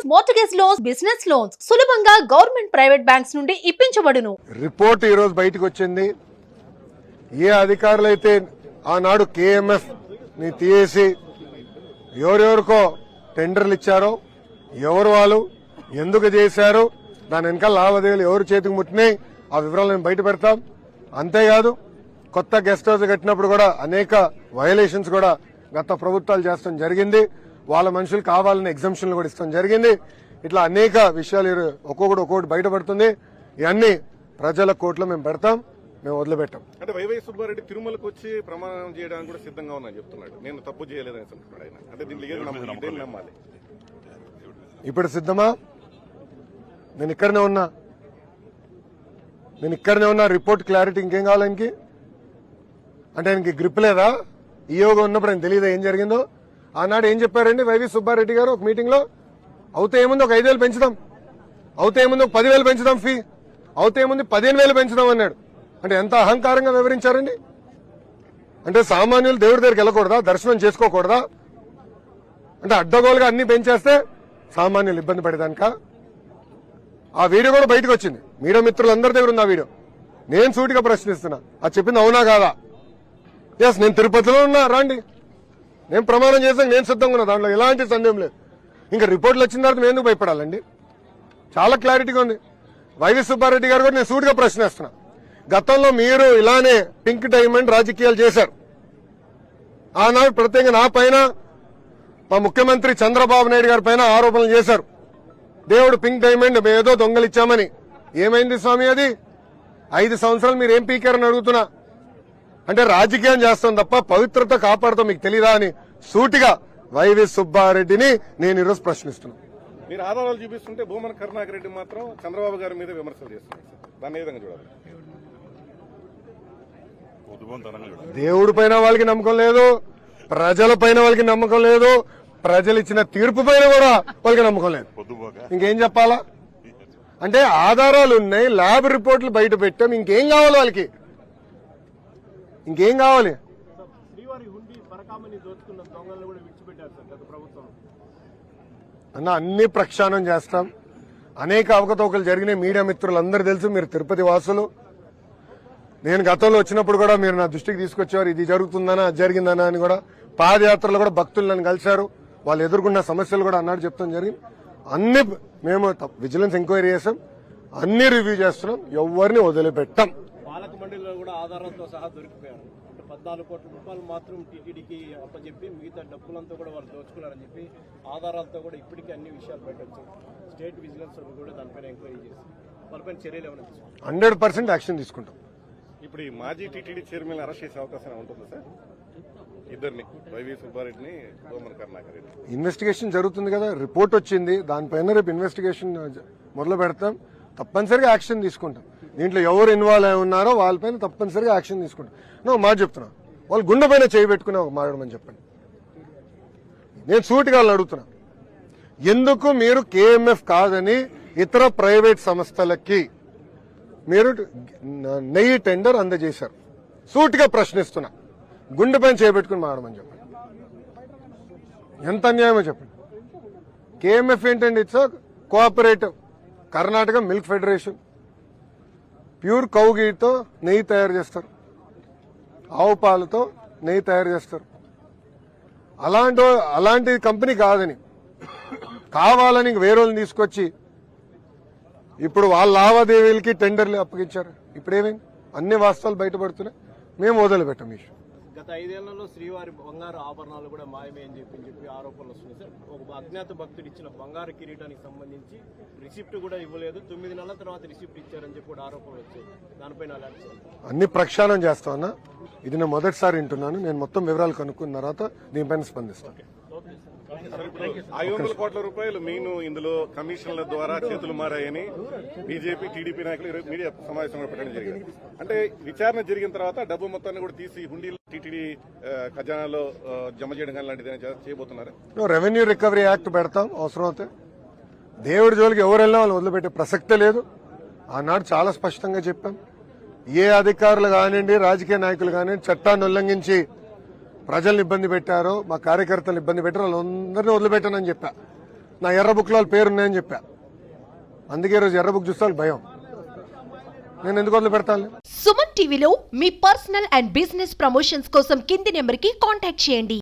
Loans mortgage loans business loans సులభంగా government private banks నుండి ఇప్పించబడును. రిపోర్ట్ ఈరోజు బయటకు వచ్చింది. ఏ అధికారులైతే ఆనాడు కేఎంఎఫ్ని తీసి ఎవరెవరికో టెండర్లు ఇచ్చారో ఎవరు వాళ్ళు ఎందుకు చేశారు దాని వెనకాల లావాదేవీలు ఎవరు చేతికి ముట్టినాయి ఆ వివరాలు మేము బయట పెడతాం. అంతేకాదు కొత్త గెస్ట్ హౌస్ కట్టినప్పుడు కూడా అనేక వయలేషన్స్ కూడా గత ప్రభుత్వాలు చేస్తాం జరిగింది. వాళ్ళ మనుషులు కావాలని ఎగ్జామ్షన్లు కూడా ఇస్తాం. జరిగింది. ఇట్లా అనేక విషయాలు ఒక్కొక్కటి ఒక్కొక్కటి బయటపడుతుంది. ఇవన్నీ ప్రజల కోర్టులో మేము పెడతాం. మేము వదిలిపెట్టాం. అంటే వైవై సుబ్బారెడ్డి తిరుమలకు వచ్చి ప్రమాణం చేయడానికి కూడా సిద్ధంగా ఉన్నా చెప్తున్నాడు. నేను తప్పు చేయలేదని అంటున్నాడు ఆయన. అంటే నమ్మాలి. దేన్ని నమ్మాలి? ఇప్పుడు సిద్ధమా? నేను ఇక్కడనే ఉన్నా. నేను ఇక్కడనే ఉన్నా. రిపోర్ట్ క్లారిటీ ఇంకేం కావాలి ఆయనకి? అంటే ఆయనకి గ్రిప్ లేదా ఈ యోగం ఉన్నప్పుడు ఆయన తెలియదా ఏం జరిగిందో? ఆనాడు ఏం చెప్పారండి వైవి సుబ్బారెడ్డి గారు ఒక మీటింగ్లో? అవుతే ఏముంది ఒక ఐదు పెంచుదాం. అవుతే ఏముంది ఒక పదివేలు పెంచుదాం ఫీ అవుతే ఏముంది పదిహేను వేలు పెంచుదాం అన్నాడు. అంటే ఎంత అహంకారంగా వివరించారండి? అంటే సామాన్యులు దేవుడి దగ్గరికి వెళ్ళకూడదా? దర్శనం చేసుకోకూడదా? అంటే అడ్డగోలుగా అన్ని పెంచేస్తే సామాన్యులు ఇబ్బంది పడేదానిక? ఆ వీడియో కూడా బయటకు వచ్చింది. మీడియా మిత్రులందరి దగ్గర ఉంది ఆ వీడియో. నేను సూటిగా ప్రశ్నిస్తున్నా. అది చెప్పింది అవునా కాదా? ఎస్ నేను తిరుపతిలో ఉన్నా. రాండి. నేను ప్రమాణం చేసాను నేను సిద్ధంగా ఉన్నా దాంట్లో ఎలాంటి సందేహం లేదు. ఇంకా రిపోర్ట్లు వచ్చిన తర్వాత మేము ఎందుకు భయపడాలండి? చాలా క్లారిటీగా ఉంది. వైవి సుబ్బారెడ్డి గారు కూడా నేను సూటిగా ప్రశ్నిస్తున్నా. గతంలో మీరు ఇలానే పింక్ డైమండ్ రాజకీయాలు చేశారు. ఆనాడు ప్రత్యేకంగా నా పైన మా ముఖ్యమంత్రి చంద్రబాబు నాయుడు గారి పైన ఆరోపణలు చేశారు. దేవుడు పింక్ డైమండ్ ఏదో దొంగలిచ్చామని. ఏమైంది స్వామి అది? ఐదు సంవత్సరాలు మీరు ఏం పీకారని అడుగుతున్నా. అంటే రాజకీయం చేస్తాం తప్ప పవిత్రత కాపాడుతాం మీకు తెలీదా అని సూటిగా వైవి సుబ్బారెడ్డిని నేను ఈరోజు ప్రశ్నిస్తున్నాను. మీరు ఆధారాలు చూపిస్తుంటే భూమన కరుణాకర్ రెడ్డి మాత్రం చంద్రబాబు గారి మీద విమర్శలు చేస్తున్నారు సార్. దాన్ని ఏ విధంగా చూడాలి? దేవుడి పైన వాళ్ళకి నమ్మకం లేదు ప్రజల పైన వాళ్ళకి నమ్మకం లేదు ప్రజలు ఇచ్చిన తీర్పు పైన కూడా వాళ్ళకి నమ్మకం లేదు. ఇంకేం చెప్పాలా? అంటే ఆధారాలు ఉన్నాయి ల్యాబ్ రిపోర్ట్లు బయట పెట్టాం ఇంకేం కావాలి వాళ్ళకి ఇంకేం కావాలి శ్రీవారి హుండీ పరకామని దోచుకున్న దొంగలను కూడా విడిచిపెట్టారు సార్ గత ప్రభుత్వం. అన్న అన్ని ప్రక్షాళన చేస్తాం. అనేక అవకతవకలు జరిగినాయి. మీడియా మిత్రులందరూ తెలుసు మీరు తిరుపతి వాసులు. నేను గతంలో వచ్చినప్పుడు కూడా మీరు నా దృష్టికి తీసుకొచ్చారు ఇది జరుగుతుందనా అది జరిగిందనా అని కూడా. పాదయాత్రలో కూడా భక్తులు నన్ను కలిశారు. వాళ్ళు ఎదుర్కొన్న సమస్యలు కూడా అన్నాడు చెప్తాం జరిగింది. అన్ని మేము విజిలెన్స్ ఎంక్వైరీ చేసాం. అన్ని రివ్యూ చేస్తున్నాం. ఎవరిని వదిలిపెట్టాం. మండలిలో కూడా ఆధారాలతో సహా దొరికిపోయారు. అంటే పద్నాలుగు కోట్ల రూపాయలు మాత్రం టీటీడీకి అప్పచెప్పి మిగతా డబ్బులంతా కూడా వాళ్ళు దోచుకున్నారని చెప్పి ఆధారాలతో కూడా ఇప్పటికీ అన్ని విషయాలు పెట్టచ్చు స్టేట్ విజిలెన్స్ కూడా దానిపైన ఎంక్వైరీ చేసి వాళ్ళపైన చర్యలు ఏమైనా హండ్రెడ్ పర్సెంట్ యాక్షన్ తీసుకుంటాం. ఇప్పుడు ఈ మాజీ టీటీడీ చైర్మన్ అరెస్ట్ చేసే అవకాశం ఉంటుందా సార్? ఇద్దరిని వైవి సుబ్బారెడ్డిని భూమన కరుణాకర్ రెడ్డి ఇన్వెస్టిగేషన్ జరుగుతుంది కదా రిపోర్ట్ వచ్చింది. దానిపైన రేపు ఇన్వెస్టిగేషన్ మొదలు పెడతాం. తప్పనిసరిగా యాక్షన్ తీసుకుంటాం. దీంట్లో ఎవరు ఇన్వాల్వ్ అయి ఉన్నారో వాళ్ళపైన తప్పనిసరిగా యాక్షన్ తీసుకుంటాం. నేను మాట చెప్తున్నా. వాళ్ళు గుండె పైన చేయబెట్టుకుని ఒక మాట్లాడమని చెప్పండి. నేను సూటిగా వాళ్ళని అడుగుతున్నా. ఎందుకు మీరు కేఎంఎఫ్ కాదని ఇతర ప్రైవేట్ సంస్థలకి మీరు నెయ్యి టెండర్ అందజేశారు. సూటిగా ప్రశ్నిస్తున్నా. గుండె పైన చేపెట్టుకుని మాడమని చెప్పండి. ఎంత అన్యాయమో చెప్పండి. కేఎంఎఫ్ ఏంటండి? It's cooperative Karnataka milk federation pure cow గీతో నెయ్యి తయారు చేస్తారు. ఆవు పాలతో నెయ్యి తయారు చేస్తారు. అలాంటి అలాంటి కంపెనీ కాదని. కావాలని వేరే వాళ్ళని తీసుకొచ్చి ఇప్పుడు వాళ్ళ లావాదేవీలకి టెండర్లు అప్పగించారు. ఇప్పుడేమైంది? అన్ని వాస్తవాలు బయటపడుతున్నాయి. మేము వదిలిపెట్టాం ఈ ఐదేళ్ళలో శ్రీవారి బంగారు ఆభరణాలు కూడా మాయమే అని చెప్పి చెప్పి ఆరోపణలు వస్తున్నాయి. సార్ ఒక అజ్ఞాత భక్తుడు ఇచ్చిన బంగారు కిరీటానికి సంబంధించి రిసిప్ట్ కూడా ఇవ్వలేదు. తొమ్మిది నెలల తర్వాత రిసిప్ట్ ఇచ్చారని చెప్పి కూడా ఆరోపణలు వచ్చాయి. దానిపైన అన్ని ప్రక్షాళన చేస్తామన్నా ఇది నేను మొదటిసారి వింటున్నాను. నేను మొత్తం వివరాలు కనుక్కున్న తర్వాత దీనిపైన స్పందిస్తాను ఐదు వందల కోట్ల రూపాయలు మీను ఇందులో కమిషన్ల ద్వారా చేతులు మారాయని బీజేపీ టీడీపీ నాయకులు మీడియా సమావేశంలో పెట్టడం జరిగింది. అంటే విచారణ జరిగిన తర్వాత డబ్బు మొత్తాన్ని కూడా తీసి హుండీలో టీటీడీ ఖజానాలో జమ చేయడం కానీ లాంటిది చేయబోతున్నారు? రెవెన్యూ రికవరీ యాక్ట్ పెడతాం అవసరం అవుతే దేవుడి జోలికి ఎవరు వెళ్ళినా వాళ్ళు వదిలిపెట్టే ప్రసక్తే లేదు. ఆనాడు చాలా స్పష్టంగా చెప్పాం. ఏ అధికారులు కానివ్వండి రాజకీయ నాయకులు కానివ్వండి చట్టాన్ని ఉల్లంఘించి ప్రజల్ని ఇబ్బంది పెట్టారో మా కార్యకర్తలు ఇబ్బంది పెట్టారో వాళ్ళందరినీ వదిలిపెట్టానని చెప్పా. నా ఎర్ర బుక్లో వాళ్ళ పేరు ఉన్నాయని చెప్పా. అందుకే రోజు ఎర్ర బుక్ చూస్తే భయం. నేను ఎందుకు వదిలి పెడతాను సుమన్ టీవీలో మీ పర్సనల్ అండ్ బిజినెస్ ప్రమోషన్స్ కోసం కింది నెంబర్కి కాంటాక్ట్ చేయండి.